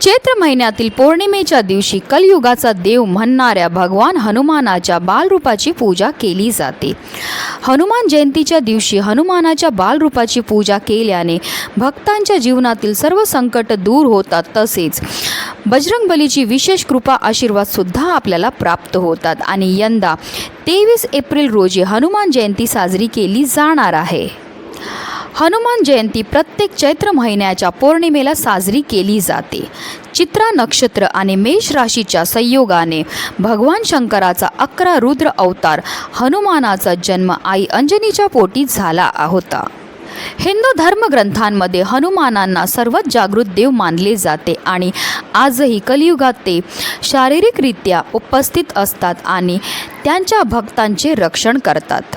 चैत्र महिन्यातील पौर्णिमेच्या दिवशी कलयुगाचा देव म्हणणाऱ्या भगवान हनुमानाच्या बालरूपाची पूजा केली जाते. हनुमान जयंतीच्या दिवशी हनुमानाच्या बालरूपाची पूजा केल्याने भक्तांच्या जीवनातील सर्व संकट दूर होतात. तसेच बजरंगबलीची विशेष कृपा आशीर्वादसुद्धा आपल्याला प्राप्त होतात आणि यंदा तेवीस एप्रिल रोजी हनुमान जयंती साजरी केली जाणार आहे. हनुमान जयंती प्रत्येक चैत्र महिन्याच्या पौर्णिमेला साजरी केली जाते. चित्रा नक्षत्र आणि मेष राशीच्या संयोगाने भगवान शंकराचा अकरा रुद्र अवतार हनुमानाचा जन्म आई अंजनीच्या पोटी झाला होता. हिंदू धर्मग्रंथांमध्ये हनुमानांना सर्वात जागृत देव मानले जाते आणि आजही कलियुगात ते शारीरिकरित्या उपस्थित असतात आणि त्यांच्या भक्तांचे रक्षण करतात.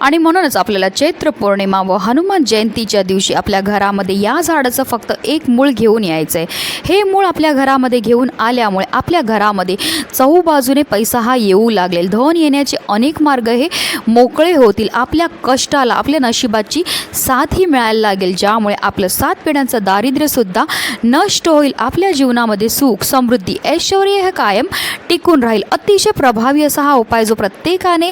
आणि म्हणूनच आपल्याला चैत्र पौर्णिमा व हनुमान जयंतीच्या दिवशी आपल्या घरामध्ये या झाडाचं फक्त एक मूळ घेऊन यायचं आहे हे मूळ आपल्या घरामध्ये घेऊन आल्यामुळे आपल्या घरामध्ये चहूबाजूने पैसा हा येऊ लागेल धन येण्याचे अनेक मार्ग हे मोकळे होतील. आपल्या कष्टाला आपल्या नशिबाची साथ ही मिळायला लागेल. ज्यामुळे आपलं सात पिढ्यांचं दारिद्र्यसुद्धा नष्ट होईल. आपल्या जीवनामध्ये सुख समृद्धी ऐश्वर हे कायम टिकून राहील. अतिशय प्रभावी असा हा उपाय जो प्रत्येकाने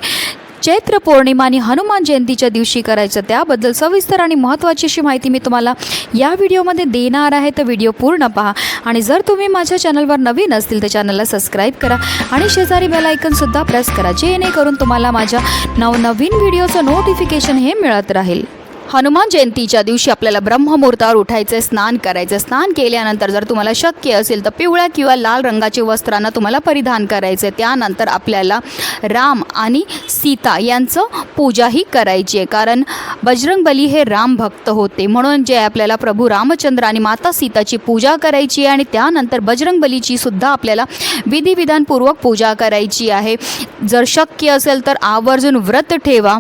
चैत्र पौर्णिमा आणि हनुमान जयंतीच्या दिवशी करायचं त्याबद्दल सविस्तर आणि महत्त्वाची अशी माहिती मी तुम्हाला या व्हिडिओमध्ये देणार आहे. तर व्हिडिओ पूर्ण पहा. आणि जर तुम्ही माझ्या चॅनलवर नवीन असतील तर चॅनलला सबस्क्राईब करा आणि शेजारी बेल आयकनसुद्धा प्रेस करा जेणेकरून तुम्हाला माझ्या नवनवीन व्हिडिओचं नोटिफिकेशन हे मिळत राहील. हनुमान जयंतीच्या दिवशी आपल्याला ब्रह्ममुहूर्तावर उठायचे स्नान करायचे. स्नान केल्यानंतर जर तुम्हाला शक्य असेल तर पिवळ्या किंवा लाल रंगाचे वस्त्रांना तुम्हाला परिधान करायचे. त्यानंतर आपल्याला राम आणि सीता यांचं पूजाही करायची आहे. कारण बजरंगबली हे राम भक्त होते. म्हणून जे आपल्याला प्रभू रामचंद्र आणि माता सीताची पूजा करायची आहे आणि त्यानंतर बजरंगबलीची सुद्धा आपल्याला विधिविधानपूर्वक पूजा करायची आहे. जर शक्य असेल तर आवर्जून व्रत ठेवा.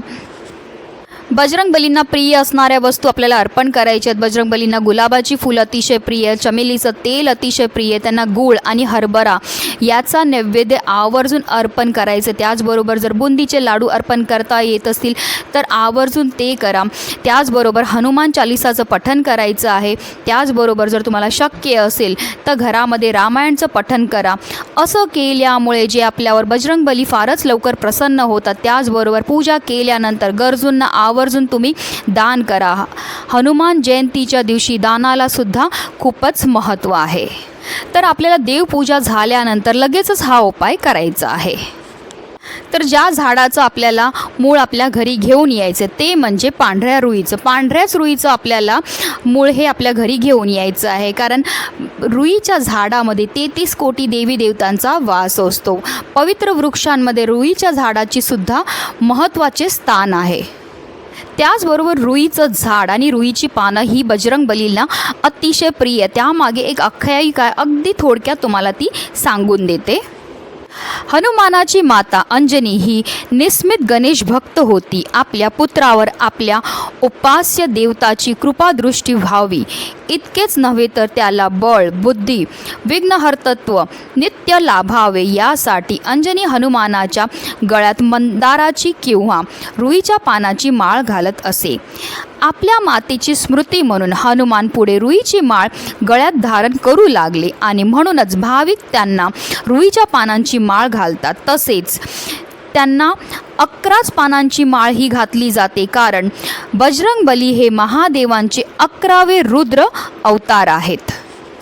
बजरंगबलींना प्रिय असणाऱ्या वस्तू आपल्याला अर्पण करायच्या आहेत. बजरंगबलींना गुलाबाची फुलं अतिशय प्रिय चमेलीचं तेल अतिशय प्रिय त्यांना गूळ आणि हरभरा याचा नैवेद्य आवर्जून अर्पण करायचं त्याचबरोबर जर बुंदीचे लाडू अर्पण करता येत असतील तर आवर्जून ते करा. त्याचबरोबर हनुमान चालिसाचं पठन करायचं आहे. त्याचबरोबर जर तुम्हाला शक्य असेल तर घरामध्ये रामायणचं पठन करा. असं केल्यामुळे जे आपल्यावर बजरंगबली फारच लवकर प्रसन्न होतात त्याचबरोबर पूजा केल्यानंतर गरजूंना आव आवर्जून तुम्ही दान करा. हनुमान जयंतीच्या दिवशी दानाला सुद्धा खूपच महत्त्व आहे. तर आपल्याला देवपूजा झाल्यानंतर लगेचच हा उपाय करायचा आहे. तर ज्या झाडाचं आपल्याला मूळ आपल्या घरी घेऊन यायचं ते म्हणजे पांढऱ्या रुईचं. पांढऱ्याच रुईचं आपल्याला मूळ हे आपल्या घरी घेऊन यायचं आहे. कारण रुईच्या झाडामध्ये तेहतीस कोटी देवी देवतांचा वास असतो. पवित्र वृक्षांमध्ये रुईच्या झाडाची सुद्धा महत्त्वाचे स्थान आहे. त्याचबरोबर रुईचं झाड आणि रुईची पानं ही बजरंग बलीला अतिशय प्रिय. त्यामागे एक आख्यायिका अगदी थोडक्यात तुम्हाला ती सांगून देते. हनुमानाची माता अंजनी ही निस्मित गणेश भक्त होती. आपल्या पुत्रावर आपल्या उपास्य देवताची कृपादृष्टी व्हावी. इतकेच नव्हे तर त्याला बळ बुद्धी विघ्नहर्तत्व नित्य लाभावे यासाठी अंजनी हनुमानाच्या गळ्यात मंदाराची किंवा रुईच्या पानाची माळ घालत असे. आपल्या मातेची स्मृती म्हणून हनुमान पुढे रुईची माळ गळ्यात धारण करू लागले आणि म्हणूनच भाविक त्यांना रुईच्या पानांची माळ घालतात. तसेच त्यांना अकराच पानांची माळ ही घातली जाते. कारण बजरंग बली हे महादेवांचे अकरावे रुद्र अवतार आहेत.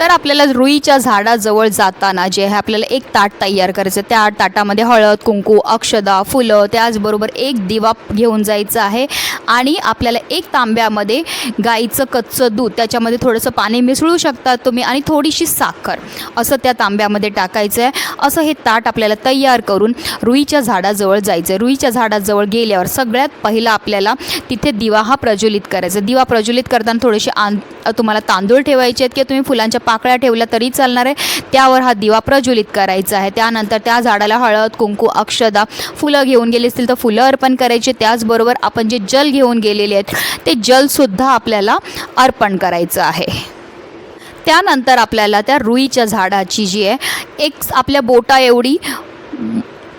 तर आपल्याला रुईच्या झाडाजवळ जाताना जे आहे आपल्याला एक ताट तयार करायचं त्या ताटामध्ये हळद कुंकू अक्षदा फुलं त्याचबरोबर एक दिवा घेऊन जायचं आहे. आणि आपल्याला एक तांब्यामध्ये गाईचं कच्चं दूध त्याच्यामध्ये थोडंसं पाणी मिसळू शकतात तुम्ही आणि थोडीशी साखर असं त्या तांब्यामध्ये टाकायचं आहे. असं हे ताट आपल्याला तयार करून रुईच्या झाडाजवळ जायचं आहे. रुईच्या झाडाजवळ गेल्यावर सगळ्यात पहिला आपल्याला तिथे दिवा हा प्रज्वलित करायचा दिवा प्रज्वलित करताना थोडेसे आं तुम्हाला तांदूळ ठेवायचे आहेत किंवा तुम्ही फुलांच्या पाकळ्या ठेवल्या तरी चालणार आहे. त्यावर हा दिवा प्रज्वलित करायचा आहे. त्यानंतर त्या झाडाला हळद कुंकू अक्षदा फुलं घेऊन गेले असतील तर फुलं अर्पण करायचे. त्याचबरोबर आपण जे जल घेऊन गेलेले आहेत ते जलसुद्धा आपल्याला अर्पण करायचं आहे. त्यानंतर आपल्याला त्या रुईच्या झाडाची जी आहे एक आपल्या बोटा एवढी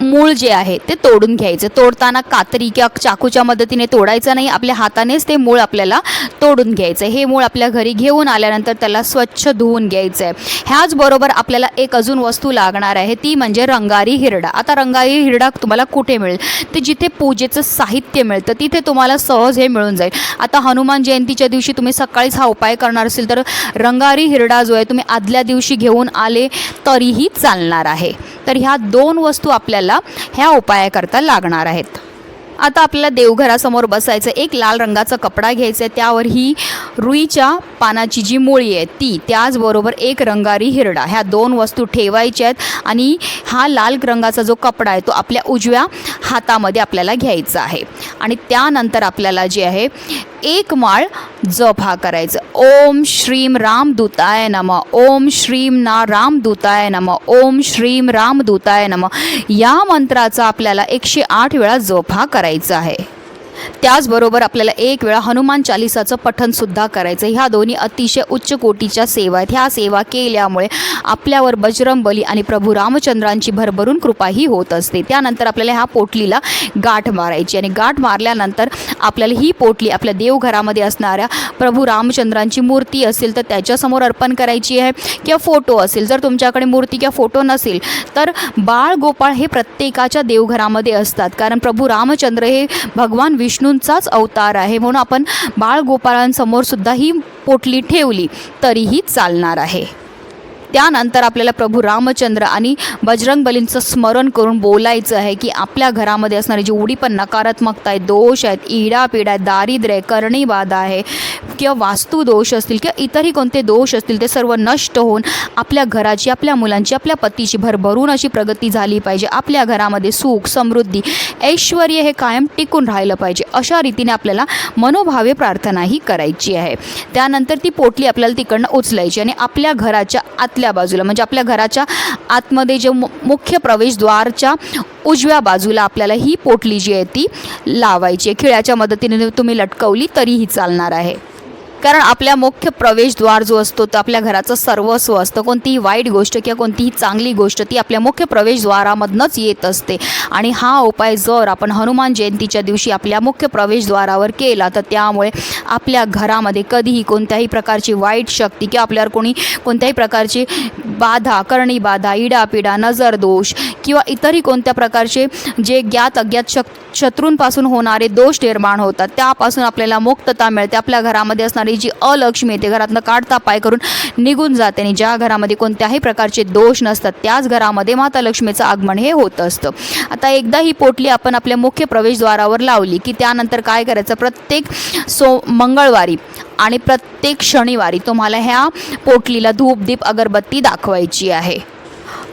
मूळ जे आहे ते तोडून घ्यायचं. तोडताना कातरी किंवा चाकूच्या मदतीने तोडायचं नाही. आपल्या हातानेच ते मूळ आपल्याला तोडून घ्यायचं हे मूळ आपल्या घरी घेऊन आल्यानंतर त्याला स्वच्छ धुवून घ्यायचं आहे ह्याचबरोबर आपल्याला एक अजून वस्तू लागणार आहे. ती म्हणजे रंगारी हिरडा. आता रंगारी हिरडा तुम्हाला कुठे मिळेल? ते जिथे पूजेचं साहित्य मिळतं तिथे तुम्हाला सहज हे मिळून जाईल. आता हनुमान जयंतीच्या दिवशी तुम्ही सकाळीच हा उपाय करणार असेल तर रंगारी हिरडा जो आहे तुम्ही आदल्या दिवशी घेऊन आले तरीही चालणार आहे. तर ह्या दोन वस्तू आपल्याला ह्या उपायाकरता लागणार आहेत. आता आपल्याला देवघरासमोर बसायचं एक लाल रंगाचा कपडा घ्यायचा आहे त्यावर ही रुईच्या पानाची जी मुळी आहे ती त्याचबरोबर एक रंगारी हिरडा. ह्या दोन वस्तू ठेवायच्या आहेत आणि हा लाल रंगाचा जो कपडा आहे तो आपल्या उजव्या हातामध्ये आपल्याला घ्यायचं आहे. आणि त्यानंतर आपल्याला जे आहे एक माळ जप हा करायचं. ओम श्रीम रामदूताय नम. ओम श्रीम ना रामदूताय नम. ओम श्रीम रामदूताय नम. या मंत्राचा आपल्याला एकशे आठ वेळा जप हा करायचा आहे. त्याचबरोबर आपल्याला एक वेळा हनुमान चालिसाचं पठणसुद्धा करायचं ह्या दोन्ही अतिशय उच्च कोटीच्या सेवा आहेत. ह्या सेवा केल्यामुळे आपल्यावर बजरंग बली आणि प्रभू रामचंद्रांची भरभरून कृपाही होत असते. त्यानंतर आपल्याला ह्या पोटलीला गाठ मारायची आणि गाठ मारल्यानंतर आपल्याला ही पोटली आपल्या देवघरामध्ये असणाऱ्या प्रभू रामचंद्रांची मूर्ती असेल तर त्याच्यासमोर अर्पण करायची आहे किंवा फोटो असेल. जर तुमच्याकडे मूर्ती किंवा फोटो नसेल तर बाळ गोपाळ हे प्रत्येकाच्या देवघरामध्ये असतात. कारण प्रभू रामचंद्र हे भगवान विष्णूंचाच अवतार आहे म्हणून आपण बाळगोपाळांसमोर सुद्धा ही पोटली ठेवली तरीही चालणार आहे. त्यानंतर आपल्याला प्रभू रामचंद्र आणि बजरंग बलींचं स्मरण करून बोलायचं आहे की आपल्या घरामध्ये असणारी जेवढी पण नकारात्मकता आहे दोष आहेत इडापिडा आहे दारिद्र्य आहे करणी आहे किंवा वास्तू दोष असतील किंवा इतरही कोणते दोष असतील ते सर्व नष्ट होऊन आपल्या घराची आपल्या मुलांची आपल्या पतीची भरभरून अशी प्रगती झाली पाहिजे. आपल्या घरामध्ये सुख समृद्धी ऐश्वर हे कायम टिकून राहिलं पाहिजे. अशा रीतीने आपल्याला मनोभावे प्रार्थनाही करायची आहे. त्यानंतर ती पोटली आपल्याला तिकडनं उचलायची आणि आपल्या घराच्या आत आतल्या बाजूला म्हणजे आपल्या घराच्या आतमध्ये जे मु मुख्य प्रवेशद्वारच्या उजव्या बाजूला आपल्याला ही पोटली जी आहे ती लावायची आहे. खिळ्याच्या मदतीने तुम्ही लटकवली तरीही चालणार आहे. कारण आपल्या मुख्य प्रवेशद्वार जो असतो तो आपल्या घराचं सर्वस्व असतं. कोणतीही वाईट गोष्ट किंवा कोणतीही चांगली गोष्ट ती आपल्या मुख्य प्रवेशद्वारामधनंच येत असते. आणि हा उपाय जर आपण हनुमान जयंतीच्या दिवशी आपल्या मुख्य प्रवेशद्वारावर केला तर त्यामुळे आपल्या घरामध्ये कधीही कोणत्याही प्रकारची वाईट शक्ती किंवा आपल्यावर कोणी कोणत्याही प्रकारची बाधा करणी बाधा इडापिडा नजर दोष किंवा इतरही कोणत्या प्रकारचे जे ज्ञात अज्ञात शक शत्रूंपासून होणारे दोष निर्माण होतात त्यापासून आपल्याला मुक्तता मिळते. आपल्या घरामध्ये असणारे जी अलक्ष्मी आहे ते घरातनं काढता पाय करून निघून जाते. आणि ज्या घरामध्ये कोणत्याही प्रकारचे दोष नसतात त्याच घरामध्ये माता लक्ष्मीचं आगमन हे होत असतं. आता एकदा ही पोटली आपण आपल्या मुख्य प्रवेशद्वारावर लावली की त्यानंतर काय करायचं? प्रत्येक सो मंगळवारी आणि प्रत्येक शनिवारी तुम्हाला ह्या पोटलीला धूप दीप अगरबत्ती दाखवायची आहे.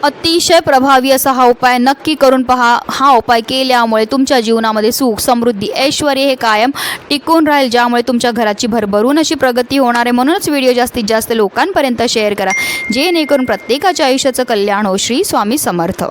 अतिशय प्रभावी असा हा उपाय नक्की करून पहा. हा उपाय केल्यामुळे तुमच्या जीवनामध्ये सुख समृद्धी ऐश्वर हे कायम टिकून राहील ज्यामुळे तुमच्या घराची भरभरून अशी प्रगती होणार आहे. म्हणूनच व्हिडिओ जास्तीत जास्त लोकांपर्यंत शेअर करा. जेणेकरून प्रत्येकाच्या आयुष्याचं कल्याण हो. श्री स्वामी समर्थ.